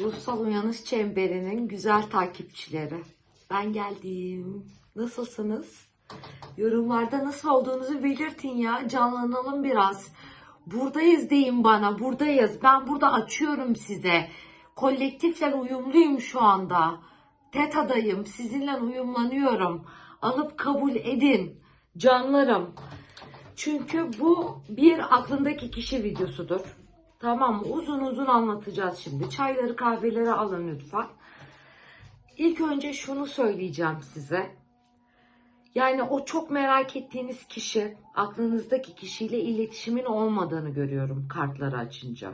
Ulusal Uyanış Çemberi'nin güzel takipçileri. Ben geldim. Nasılsınız? Yorumlarda nasıl olduğunuzu belirtin ya. Canlanalım biraz. Buradayız deyin bana. Buradayız. Ben burada açıyorum size. Kolektifle uyumluyum şu anda. TETA'dayım. Sizinle uyumlanıyorum. Alıp kabul edin. Canlarım. Çünkü bu bir aklındaki kişi videosudur. Tamam mı? Uzun uzun anlatacağız şimdi. Çayları kahveleri alın lütfen. İlk önce şunu söyleyeceğim size. Yani o çok merak ettiğiniz kişi, aklınızdaki kişiyle iletişimin olmadığını görüyorum kartları açınca.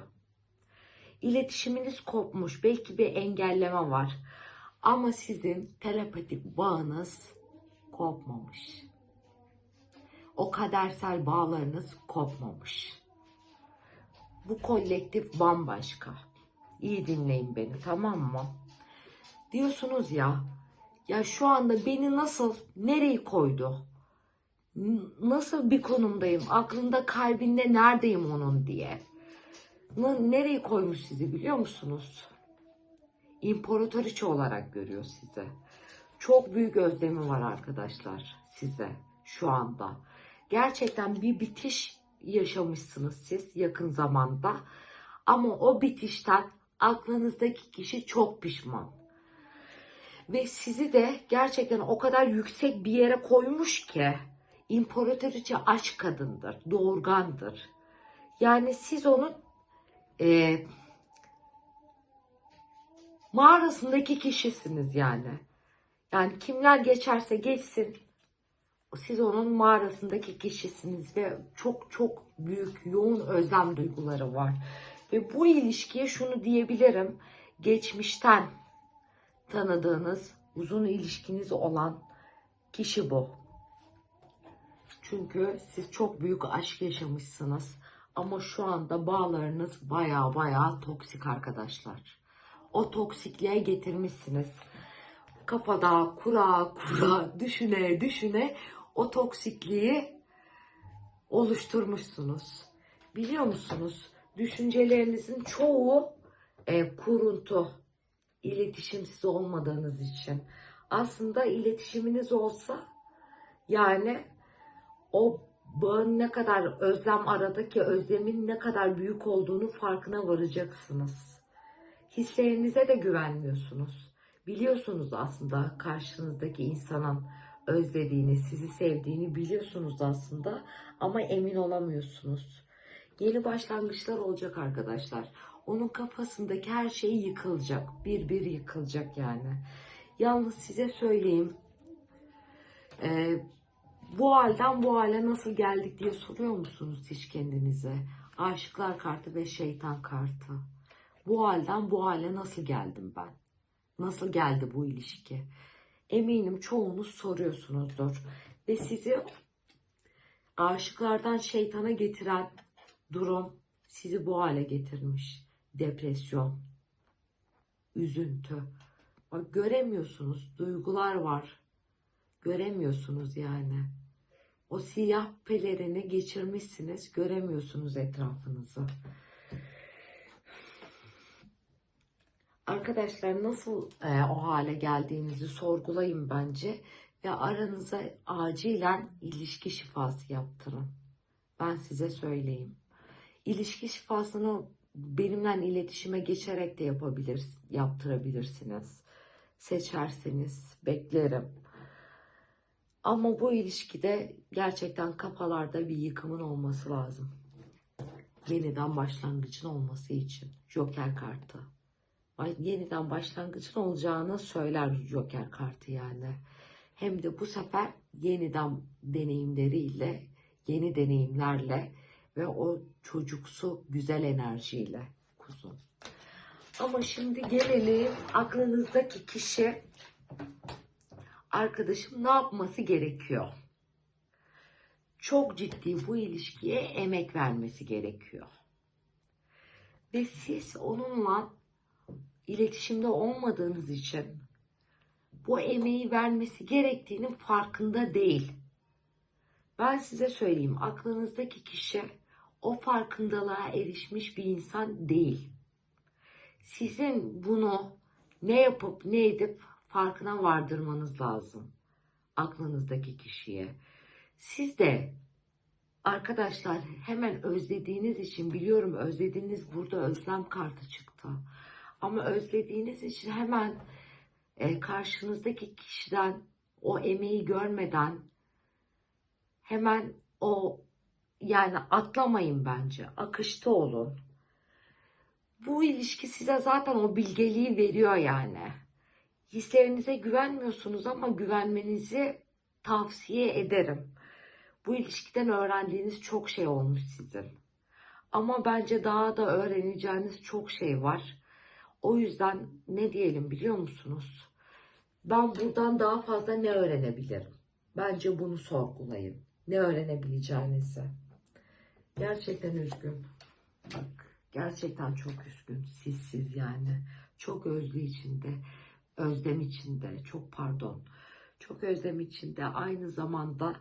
İletişiminiz kopmuş, belki bir engelleme var. Ama sizin telepatik bağınız kopmamış. O kadersel bağlarınız kopmamış. Bu kolektif bambaşka. İyi dinleyin beni tamam mı? Diyorsunuz ya, ya şu anda beni nasıl, nereyi koydu? Nasıl bir konumdayım? Aklında, kalbinde neredeyim onun diye. Nereyi koymuş sizi biliyor musunuz? İmparatoriçe olarak görüyor sizi. Çok büyük özlemi var arkadaşlar size şu anda. Gerçekten bir bitiş yaşamışsınız siz yakın zamanda. Ama o bitişten aklınızdaki kişi çok pişman. Ve sizi de gerçekten o kadar yüksek bir yere koymuş ki imparatoriçe aşk kadındır, doğurgandır. Yani siz onun eee mağarasındaki kişisiniz yani. Yani kimler geçerse geçsin siz onun mağarasındaki kişisiniz ve çok çok büyük yoğun özlem duyguları var. Ve bu ilişkiye şunu diyebilirim. Geçmişten tanıdığınız, uzun ilişkiniz olan kişi bu. Çünkü siz çok büyük aşk yaşamışsınız. Ama şu anda bağlarınız baya baya toksik arkadaşlar. O toksikliğe getirmişsiniz. Kafada kura kura düşüne düşüne o toksikliği oluşturmuşsunuz. Biliyor musunuz? Düşüncelerinizin çoğu e, kuruntu. İletişimsiz olmadığınız için. Aslında iletişiminiz olsa yani o bağın ne kadar özlem aradaki özlemin ne kadar büyük olduğunu farkına varacaksınız. Hislerinize de güvenmiyorsunuz. Biliyorsunuz aslında karşınızdaki insanın özlediğini, sizi sevdiğini biliyorsunuz aslında ama emin olamıyorsunuz. Yeni başlangıçlar olacak arkadaşlar. Onun kafasındaki her şey yıkılacak. Bir bir yıkılacak yani. Yalnız size söyleyeyim. Ee, bu halden bu hale nasıl geldik diye soruyor musunuz hiç kendinize? Aşıklar kartı ve şeytan kartı. Bu halden bu hale nasıl geldim ben? Nasıl geldi bu ilişki? Eminim çoğunuz soruyorsunuzdur. Ve sizi aşıklardan şeytana getiren durum sizi bu hale getirmiş. Depresyon, üzüntü. Bak göremiyorsunuz. Duygular var. Göremiyorsunuz yani. O siyah pelerini geçirmişsiniz. Göremiyorsunuz etrafınızı. Arkadaşlar nasıl e, o hale geldiğinizi sorgulayın bence ve aranıza acilen ilişki şifası yaptırın. Ben size söyleyeyim. İlişki şifasını benimle iletişime geçerek de yapabilir, yaptırabilirsiniz. Seçerseniz beklerim. Ama bu ilişkide gerçekten kafalarda bir yıkımın olması lazım. Yeniden başlangıcın olması için. Joker kartı yeniden başlangıcın olacağını söyler Joker kartı yani. Hem de bu sefer yeniden deneyimleriyle, yeni deneyimlerle ve o çocuksu güzel enerjiyle kuzum. Ama şimdi gelelim aklınızdaki kişi arkadaşım ne yapması gerekiyor? Çok ciddi bu ilişkiye emek vermesi gerekiyor. Ve siz onunla iletişimde olmadığınız için bu emeği vermesi gerektiğinin farkında değil. Ben size söyleyeyim aklınızdaki kişi o farkındalığa erişmiş bir insan değil. Sizin bunu ne yapıp ne edip farkına vardırmanız lazım. Aklınızdaki kişiye. Siz de arkadaşlar hemen özlediğiniz için biliyorum özlediğiniz burada özlem kartı çıktı. Ama özlediğiniz için hemen e, karşınızdaki kişiden o emeği görmeden hemen o yani atlamayın bence. Akışta olun. Bu ilişki size zaten o bilgeliği veriyor yani. Hislerinize güvenmiyorsunuz ama güvenmenizi tavsiye ederim. Bu ilişkiden öğrendiğiniz çok şey olmuş sizin. Ama bence daha da öğreneceğiniz çok şey var. O yüzden ne diyelim biliyor musunuz? Ben buradan daha fazla ne öğrenebilirim? Bence bunu sorgulayın. Ne öğrenebileceğinizi. Gerçekten üzgün. Bak gerçekten çok üzgün. Sizsiz yani. Çok özlü içinde. Özlem içinde. Çok pardon. Çok özlem içinde. Aynı zamanda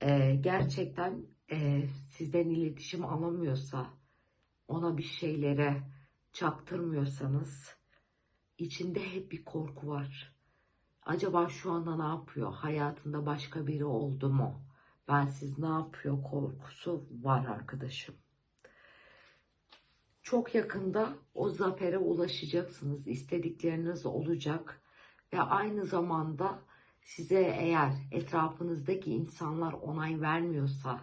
e, gerçekten e, sizden iletişim alamıyorsa ona bir şeylere çaktırmıyorsanız içinde hep bir korku var. Acaba şu anda ne yapıyor? Hayatında başka biri oldu mu? Ben siz ne yapıyor korkusu var arkadaşım. Çok yakında o zafere ulaşacaksınız. İstedikleriniz olacak ve aynı zamanda size eğer etrafınızdaki insanlar onay vermiyorsa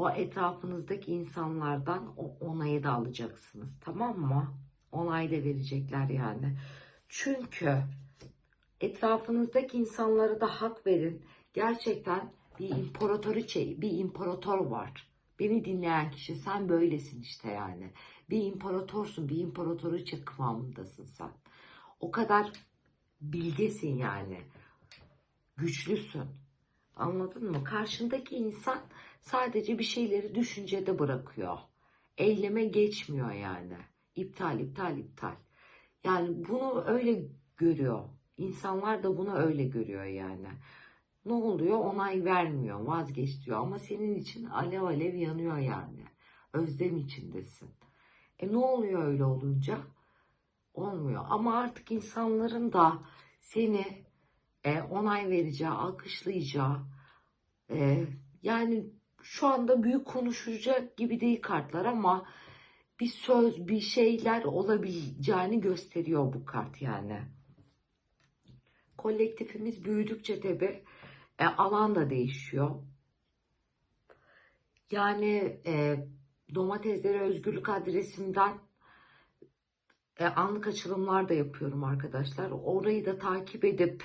o etrafınızdaki insanlardan o onayı da alacaksınız. Tamam mı? Onay da verecekler yani. Çünkü etrafınızdaki insanlara da hak verin. Gerçekten bir imparatoriçe, bir imparator var. Beni dinleyen kişi sen böylesin işte yani. Bir imparatorsun, bir imparatoriçe kıvamındasın sen. O kadar bilgesin yani. Güçlüsün. Anladın mı? Karşındaki insan sadece bir şeyleri düşüncede bırakıyor. Eyleme geçmiyor yani. İptal, iptal, iptal. Yani bunu öyle görüyor. İnsanlar da bunu öyle görüyor yani. Ne oluyor? Onay vermiyor, vazgeç diyor. Ama senin için alev alev yanıyor yani. Özlem içindesin. E ne oluyor öyle olunca? Olmuyor. Ama artık insanların da seni e, onay vereceği, alkışlayacağı, e, yani şu anda büyük konuşacak gibi değil kartlar ama bir söz, bir şeyler olabileceğini gösteriyor bu kart yani. Kolektifimiz büyüdükçe tabi e, alan da değişiyor. Yani e, domateslere özgürlük adresimden e, anlık açılımlar da yapıyorum arkadaşlar. Orayı da takip edip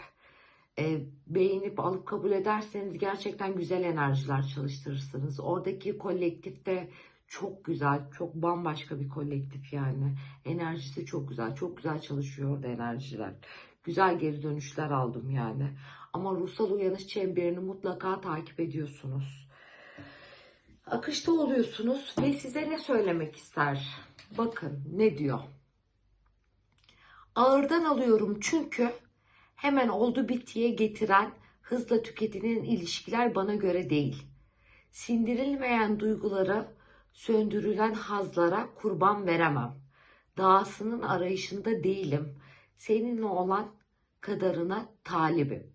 e, beğenip alıp kabul ederseniz gerçekten güzel enerjiler çalıştırırsınız. Oradaki kolektifte çok güzel, çok bambaşka bir kolektif yani. Enerjisi çok güzel, çok güzel çalışıyor orada enerjiler. Güzel geri dönüşler aldım yani. Ama ruhsal uyanış çemberini mutlaka takip ediyorsunuz. Akışta oluyorsunuz ve size ne söylemek ister? Bakın ne diyor? Ağırdan alıyorum çünkü hemen oldu bittiye getiren hızla tüketilen ilişkiler bana göre değil. Sindirilmeyen duygulara, söndürülen hazlara kurban veremem. Dağısının arayışında değilim. Seninle olan kadarına talibim.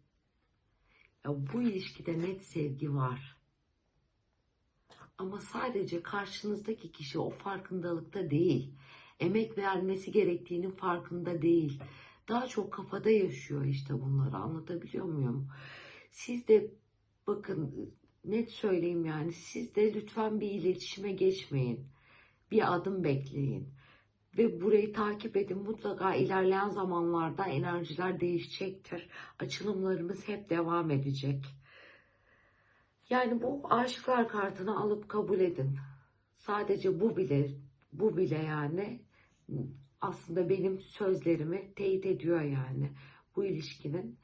Ya bu ilişkide net sevgi var. Ama sadece karşınızdaki kişi o farkındalıkta değil. Emek vermesi gerektiğinin farkında değil. Daha çok kafada yaşıyor işte bunları anlatabiliyor muyum? Siz de bakın net söyleyeyim yani siz de lütfen bir iletişime geçmeyin. Bir adım bekleyin. Ve burayı takip edin. Mutlaka ilerleyen zamanlarda enerjiler değişecektir. Açılımlarımız hep devam edecek. Yani bu aşıklar kartını alıp kabul edin. Sadece bu bile bu bile yani aslında benim sözlerimi teyit ediyor yani. Bu ilişkinin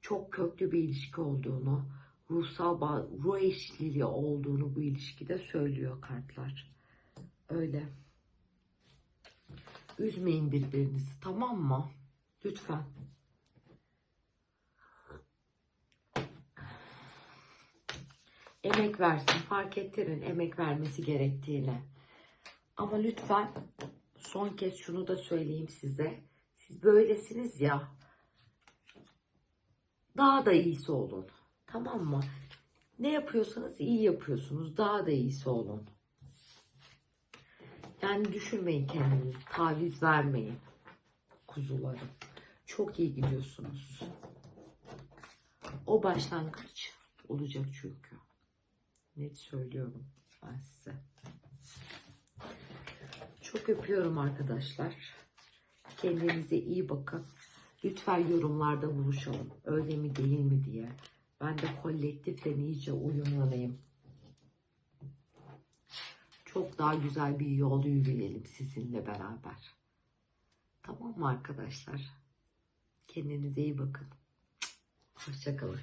çok köklü bir ilişki olduğunu, ruhsal bağ, ruh eşliliği olduğunu bu ilişkide söylüyor kartlar. Öyle. Üzmeyin birbirinizi tamam mı? Lütfen. Emek versin. Fark ettirin emek vermesi gerektiğini. Ama lütfen son kez şunu da söyleyeyim size. Siz böylesiniz ya. Daha da iyisi olun. Tamam mı? Ne yapıyorsanız iyi yapıyorsunuz. Daha da iyisi olun. Yani düşürmeyin kendinizi. Taviz vermeyin. Kuzularım. Çok iyi gidiyorsunuz. O başlangıç olacak çünkü. Net söylüyorum ben size. Çok öpüyorum arkadaşlar. Kendinize iyi bakın. Lütfen yorumlarda buluşalım. Öyle mi değil mi diye. Ben de kolektifle iyice uyumlanayım. Çok daha güzel bir yol yürüyelim sizinle beraber. Tamam mı arkadaşlar? Kendinize iyi bakın. Hoşçakalın.